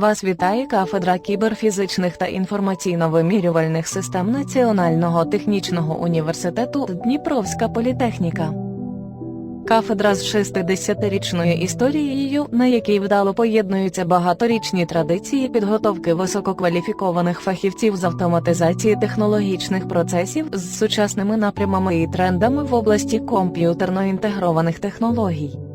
Вас вітає кафедра кіберфізичних та інформаційно-вимірювальних систем Національного технічного університету Дніпровська політехніка. Кафедра з 60-річною історією, на якій вдало поєднуються багаторічні традиції підготовки висококваліфікованих фахівців з автоматизації технологічних процесів з сучасними напрямами і трендами в області комп'ютерно інтегрованих технологій.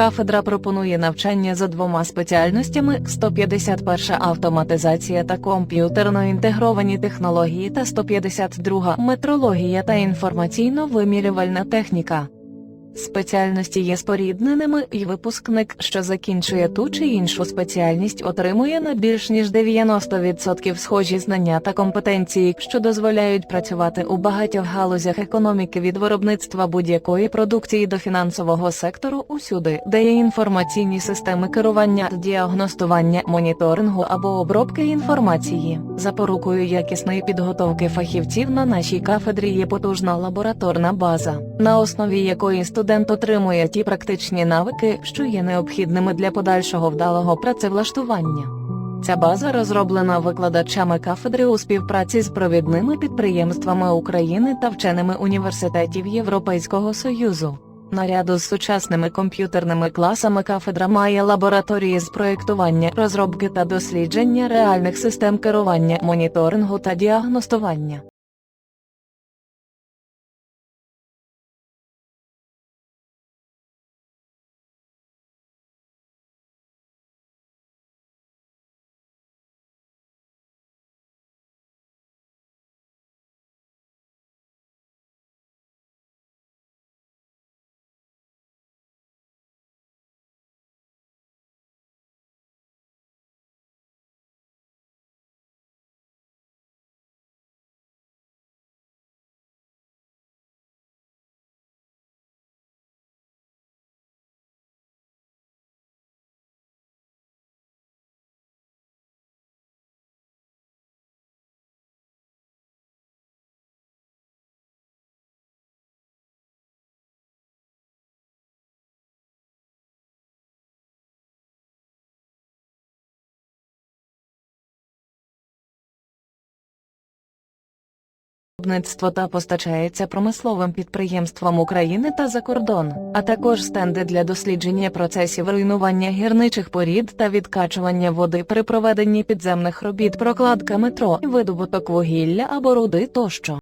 Кафедра пропонує навчання за двома спеціальностями: 151 автоматизація та комп'ютерно інтегровані технології та 152 метрологія та інформаційно-вимірювальна техніка. Спеціальності є спорідненими, і випускник, що закінчує ту чи іншу спеціальність, отримує на більш ніж 90% схожі знання та компетенції, що дозволяють працювати у багатьох галузях економіки від виробництва будь-якої продукції до фінансового сектору усюди, де є інформаційні системи керування, діагностування, моніторингу або обробки інформації. Запорукою якісної підготовки фахівців на нашій кафедрі є потужна лабораторна база, на основі якої студент отримує ті практичні навики, що є необхідними для подальшого вдалого працевлаштування. Ця база розроблена викладачами кафедри у співпраці з провідними підприємствами України та вченими університетів Європейського Союзу. Наряду з сучасними комп'ютерними класами кафедра має лабораторії з проєктування, розробки та дослідження реальних систем керування, моніторингу та діагностування. Виробництво та постачається промисловим підприємствам України та за кордон, а також стенди для дослідження процесів руйнування гірничих порід та відкачування води при проведенні підземних робіт, прокладка метро, видобуток вугілля або руди тощо.